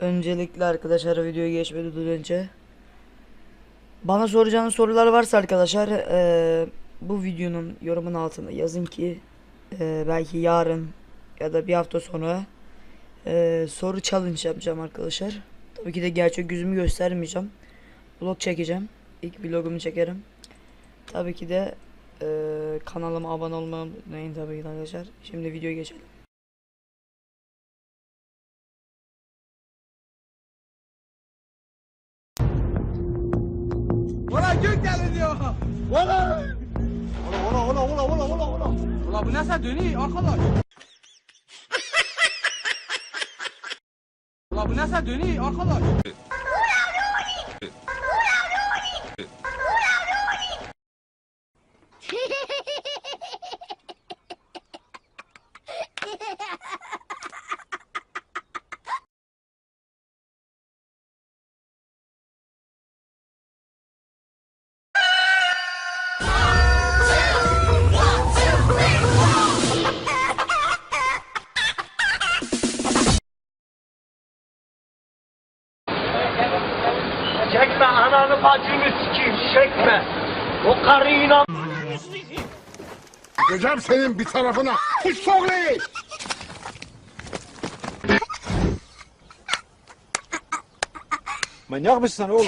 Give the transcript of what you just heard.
Öncelikle arkadaşlar videoya geçmeden önce bana soracağınız sorular varsa arkadaşlar eee, bu videonun yorumun altına yazın ki eee, belki yarın ya da bir hafta sonra eee, soru challenge yapacağım arkadaşlar. Tabii ki de gerçek yüzümü göstermeyeceğim. Vlog çekeceğim. İlk vlogumu çekerim. Tabii ki de eee, kanalıma abone olmayı unutmayın tabii ki arkadaşlar. Şimdi videoya geçelim. Ulan gök geliyor. Ulan. Ulan ulan ulan ulan ulan ulan. Ulan bu nasıl dönüyor arkadaş? Ulan bu nasıl dönüyor arkadaş? Bacını sikeyim çekme. O karıyı inan. Sıkacağım senin bir tarafına. Hiç sormayın. Manyak mısın sen oğlum?